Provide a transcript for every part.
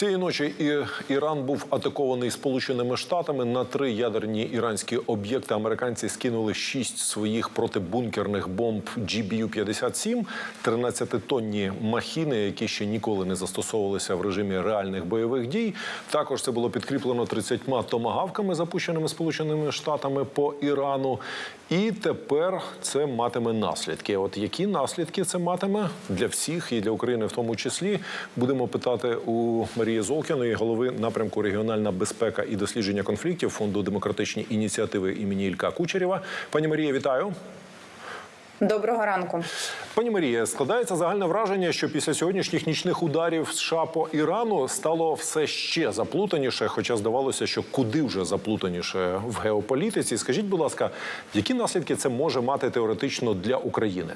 Цієї ночі Іран був атакований Сполученими Штатами на три ядерні іранські об'єкти. Американці скинули шість своїх протибункерних бомб GBU-57, 13-тонні махіни, які ще ніколи не застосовувалися в режимі реальних бойових дій. Також це було підкріплено 30 томагавками, запущеними Сполученими Штатами по Ірану. І тепер це матиме наслідки. От які наслідки це матиме для всіх і для України, в тому числі, будемо питати у Марії Золкіної, голови напрямку регіональна безпека і дослідження конфліктів фонду демократичні ініціативи імені Ілька Кучерєва. Пані Марія, вітаю. Доброго ранку. Пані Марія, складається загальне враження, що після сьогоднішніх нічних ударів США по Ірану стало все ще заплутаніше, хоча здавалося, що куди вже заплутаніше в геополітиці. Скажіть, будь ласка, які наслідки це може мати теоретично для України?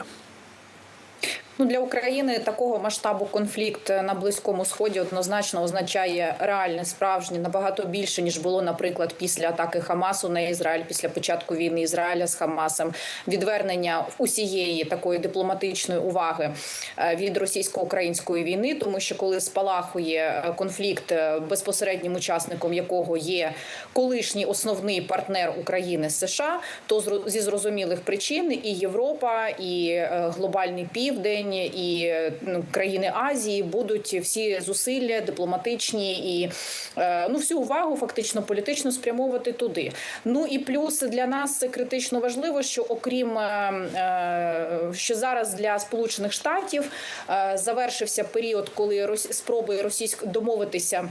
Ну для України такого масштабу конфлікт на близькому сході однозначно означає реальне справжнє набагато більше ніж було, наприклад, після атаки Хамасу на Ізраїль, після початку війни Ізраїля з Хамасом, відвернення усієї такої дипломатичної уваги е, від російсько-української війни, тому що коли спалахує конфлікт, е, безпосереднім учасником якого є колишній основний партнер України США, то зі зрозумілих причин і Європа, і е, глобальний південь і ну, країни Азії будуть всі зусилля дипломатичні і е, ну всю увагу фактично політично спрямовувати туди. Ну і плюс для нас це критично важливо, що окрім е, е, що зараз для Сполучених Штатів завершився період, коли спроби російсько домовитися.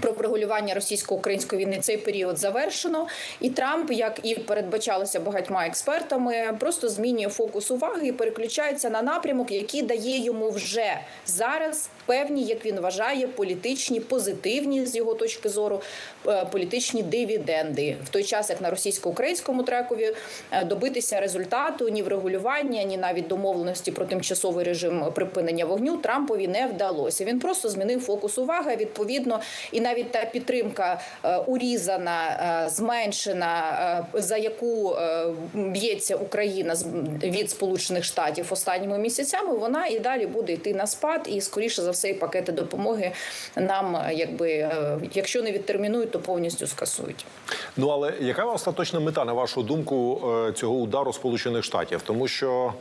Про врегулювання російсько-української війни цей період завершено, і Трамп, як і передбачалося багатьма експертами, просто змінює фокус уваги і переключається на напрямок, який дає йому вже зараз певні, як він вважає, політичні позитивні з його точки зору е, політичні дивіденди. В той час, як на російсько-українському трекові е, добитися результату ні врегулювання, ні навіть домовленості про тимчасовий режим припинення вогню Трампові не вдалося. Він просто змінив фокус уваги. Відповідно, і навіть та підтримка е, урізана, зменшена, за яку б'ється Україна від Сполучених Штатів останніми місяцями, вона і далі буде йти на спад, і скоріше за все, і пакети допомоги нам, е, якби е, якщо не відтермінують, то повністю скасують. Ну але яка остаточна мета, на вашу думку, е, цього удару Сполучених Штатів? Тому що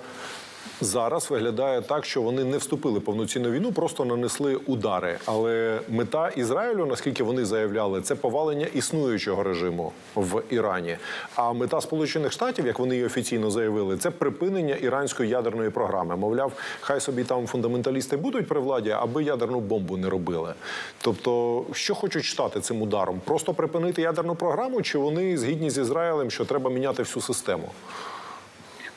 зараз виглядає так, що вони не вступили в повноцінну війну, просто нанесли удари. Але мета Ізраїлю, наскільки вони заявляли, це повалення існуючого режиму в Ірані. А мета Сполучених Штатів, як вони і офіційно заявили, це припинення іранської ядерної програми. Мовляв, хай собі там фундаменталісти будуть при владі, аби ядерну бомбу не робили. Тобто, що хочуть штати цим ударом? Просто припинити ядерну програму, чи вони згідні з Ізраїлем, що треба міняти всю систему?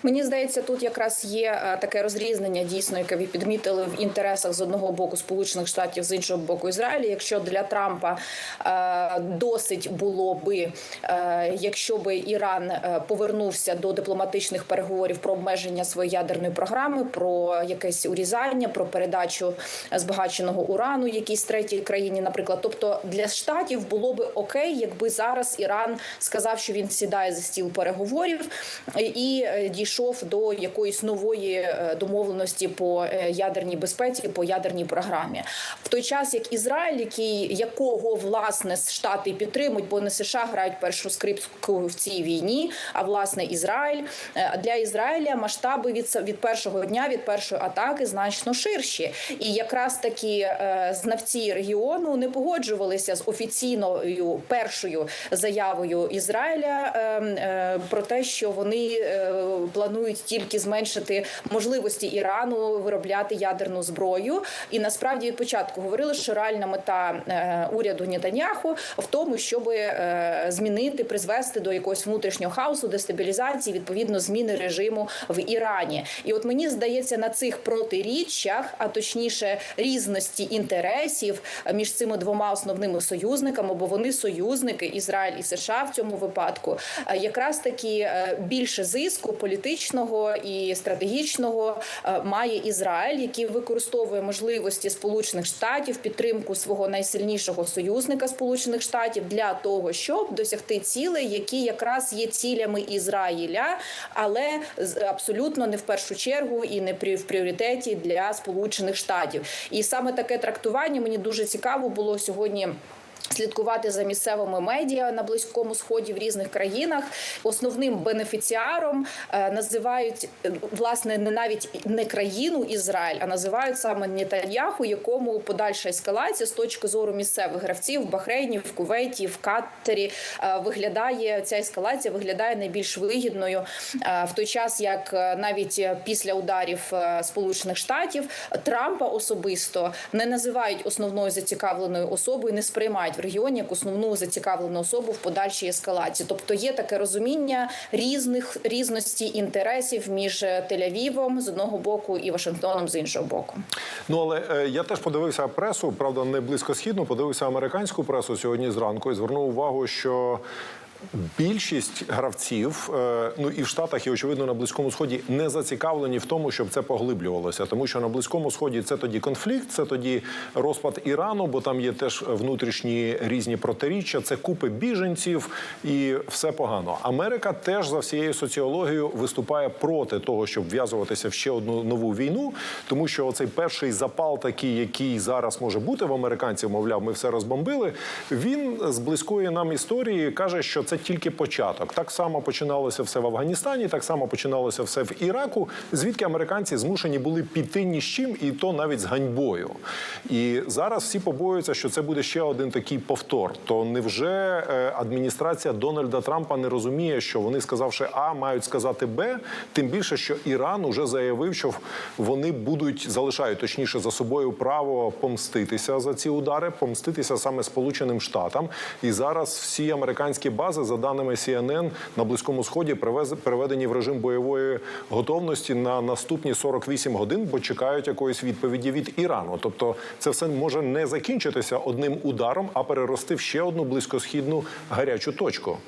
Мені здається, тут якраз є е, таке розрізнення дійсно, яке ви підмітили в інтересах з одного боку Сполучених Штатів, з іншого боку Ізраїля. Якщо для Трампа е, досить було би, е, якщо би Іран повернувся до дипломатичних переговорів про обмеження своєї ядерної програми, про якесь урізання, про передачу збагаченого урану якійсь третій країні, наприклад, тобто для штатів було би окей, якби зараз Іран сказав, що він сідає за стіл переговорів і е, дійшов до якоїсь нової е, домовленості по е, ядерній безпеці, по ядерній програмі. В той час як Ізраїль, який якого власне штати підтримують, бо не США грають першу скрипку в цій війні, а власне Ізраїль Е, для Ізраїля масштаби від від першого дня, від першої атаки значно ширші. І якраз такі знавці регіону не погоджувалися з офіційною першою заявою Ізраїля е, е, про те, що вони е, планують тільки зменшити можливості Ірану виробляти ядерну зброю. І насправді від початку говорили, що реальна мета е, уряду Нетаньяху в тому, щоб е, змінити, призвести до якогось внутрішнього хаосу, дестабілізації, відповідно зміни режиму в Ірані. І от мені здається, на цих протиріччях, а точніше різності інтересів між цими двома основними союзниками, бо вони союзники Ізраїль і США в цьому випадку, е, якраз таки більше зиску політичного тактичного і стратегічного е, має Ізраїль, який використовує можливості Сполучених Штатів, підтримку свого найсильнішого союзника Сполучених Штатів для того, щоб досягти цілей, які якраз є цілями Ізраїля, але абсолютно не в першу чергу і не в пріоритеті для Сполучених Штатів. І саме таке трактування мені дуже цікаво було сьогодні. Слідкувати за місцевими медіа на близькому сході в різних країнах. Основним бенефіціаром е, називають е, власне не навіть не країну Ізраїль, а називають саме Нетаньяху, якому подальша ескалація з точки зору місцевих гравців в Бахрейні, в Кувейті, в Катері е, виглядає ця ескалація виглядає найбільш вигідною в той час, як навіть після ударів Сполучених Штатів Трампа особисто не називають основною зацікавленою особою, не сприймають в регіоні як основну зацікавлену особу в подальшій ескалації. Тобто є таке розуміння різних різності інтересів між Тель-Авівом з одного боку і Вашингтоном з іншого боку. Ну але е, я теж подивився пресу, правда, не близькосхідну, подивився американську пресу сьогодні зранку і звернув увагу, що. Більшість гравців, е, ну і в Штатах, і очевидно на близькому сході не зацікавлені в тому, щоб це поглиблювалося, тому що на близькому сході це тоді конфлікт, це тоді розпад Ірану, бо там є теж внутрішні різні протиріччя, це купи біженців і все погано. Америка теж за всією соціологією виступає проти того, щоб в'язуватися в ще одну нову війну, тому що оцей перший запал, такий, який зараз може бути в американців, мовляв, ми все розбомбили. Він з близької нам історії каже, що це тільки початок. Так само починалося все в Афганістані, так само починалося все в Іраку, звідки американці змушені були піти ні з чим, і то навіть з ганьбою. І зараз всі побоюються, що це буде ще один такий повтор. То невже е, адміністрація Дональда Трампа не розуміє, що вони, сказавши А, мають сказати Б, тим більше, що Іран уже заявив, що вони будуть залишають точніше за собою право помститися за ці удари, помститися саме Сполученим Штатам. І зараз всі американські бази, за даними CNN, на близькому сході переведені в режим бойової готовності на наступні 48 годин, бо чекають якоїсь відповіді від Ірану. Тобто, це все може не закінчитися одним ударом, а перерости в ще одну близькосхідну гарячу точку.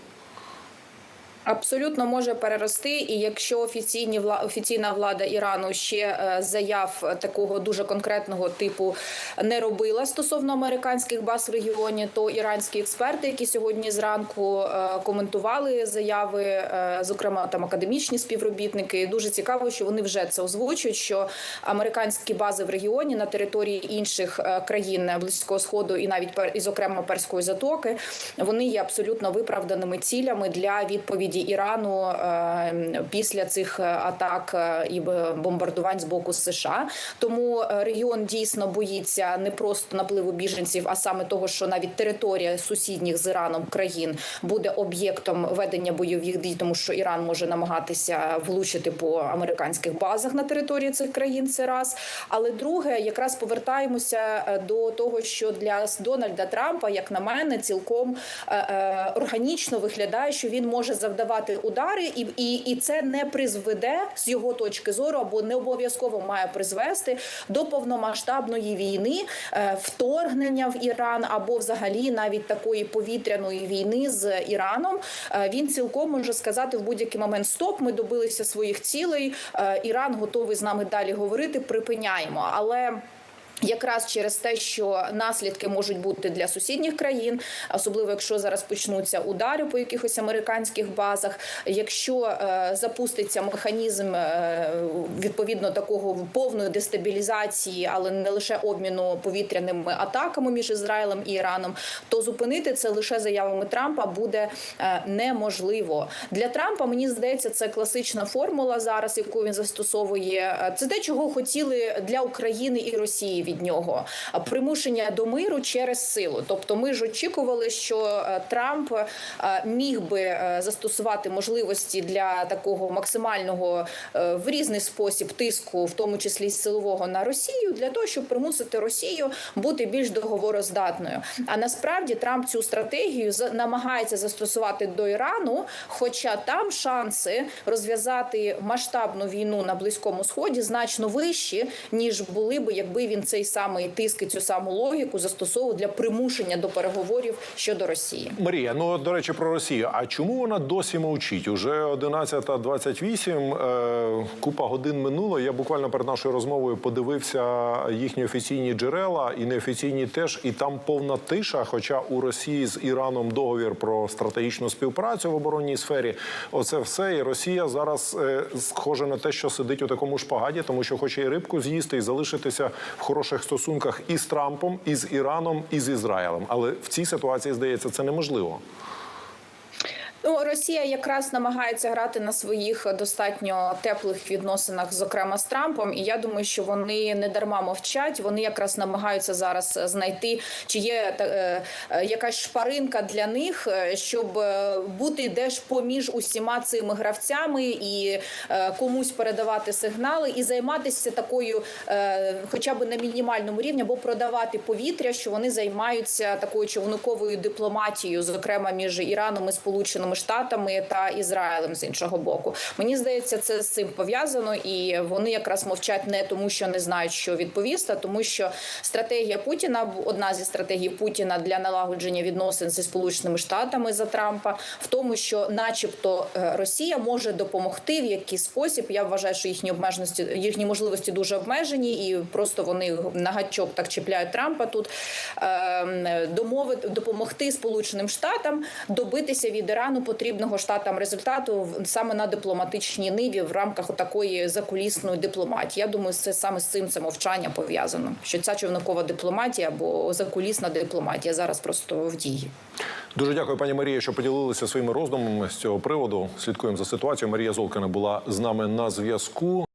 Абсолютно може перерости, і якщо офіційні офіційна влада Ірану ще е, заяв такого дуже конкретного типу не робила стосовно американських баз в регіоні, то іранські експерти, які сьогодні зранку е, коментували заяви, е, зокрема там академічні співробітники, дуже цікаво, що вони вже це озвучують. Що американські бази в регіоні на території інших країн близького сходу і навіть і зокрема перської затоки, вони є абсолютно виправданими цілями для відповіді Ірану е, після цих е, атак е, і бомбардувань з боку США. Тому е, регіон дійсно боїться не просто напливу біженців, а саме того, що навіть територія сусідніх з Іраном країн буде об'єктом ведення бойових дій, тому що Іран може намагатися влучити по американських базах на території цих країн. Це раз. Але друге, якраз повертаємося до того, що для Дональда Трампа, як на мене, цілком органічно виглядає, що він може завдавати удари, і, і, і це не призведе з його точки зору, або не обов'язково має призвести до повномасштабної війни, е, вторгнення в Іран, або взагалі навіть такої повітряної війни з Іраном. Е, Він цілком може сказати в будь-який момент: Стоп, ми добилися своїх цілей. е, Іран готовий з нами далі говорити. Припиняємо, але. Якраз через те, що наслідки можуть бути для сусідніх країн, особливо якщо зараз почнуться удари по якихось американських базах. Якщо е, запуститься механізм е, відповідно такого повної дестабілізації, але не лише обміну повітряними атаками між Ізраїлем і Іраном, то зупинити це лише заявами Трампа буде е, неможливо. Для Трампа мені здається, це класична формула зараз, яку він застосовує. Це те, чого хотіли для України і Росії від нього примушення до миру через силу. Тобто, ми ж очікували, що е, Трамп е, міг би е, застосувати можливості для такого максимального в різний спосіб тиску, в тому числі силового на Росію, для того, щоб примусити Росію бути більш договороздатною. А насправді Трамп цю стратегію намагається застосувати до Ірану, хоча там шанси розв'язати масштабну війну на близькому сході значно вищі, ніж були би, якби він це цей самий тиск і цю саму логіку застосовують для примушення до переговорів щодо Росії. Марія, ну до речі, про Росію. А чому вона досі мовчить? Уже 11.28, е, купа годин минуло. Я буквально перед нашою розмовою подивився їхні офіційні джерела і неофіційні теж, і там повна тиша. Хоча у Росії з Іраном договір про стратегічну співпрацю в оборонній сфері. Оце все. І Росія зараз е, схоже на те, що сидить у такому шпагаті, тому що хоче і рибку з'їсти, і залишитися в хороших стосунках і з Трампом, і з Іраном, і з Ізраїлем. Але в цій ситуації здається це неможливо. Ну, Росія якраз намагається грати на своїх достатньо теплих відносинах, зокрема з Трампом. І я думаю, що вони не дарма мовчать. Вони якраз намагаються зараз знайти, чи є е, е, якась шпаринка для них, е, щоб е, бути десь поміж усіма цими гравцями і е, комусь передавати сигнали і займатися такою, е, хоча б на мінімальному рівні, або продавати повітря, що вони займаються такою човниковою дипломатією, зокрема між Іраном і Сполученими Штатами та Ізраїлем з іншого боку. Мені здається, це з цим пов'язано, і вони якраз мовчать не тому, що не знають, що відповісти, а тому що стратегія Путіна одна зі стратегій Путіна для налагодження відносин зі Сполученими Штатами за Трампа, в тому, що, начебто, е, Росія може допомогти в який спосіб. Я вважаю, що їхні обмеженості, їхні можливості дуже обмежені, і просто вони на гачок так чіпляють Трампа тут е, домовити допомогти Сполученим Штатам добитися від Ірану потрібного штатам результату саме на дипломатичній ниві в рамках такої закулісної дипломатії. Я думаю, це саме з цим це мовчання пов'язано. Що ця човникова дипломатія або закулісна дипломатія зараз просто в дії. Дуже дякую, пані Марія, що поділилися своїми роздумами з цього приводу. Слідкуємо за ситуацією. Марія Золкина була з нами на зв'язку.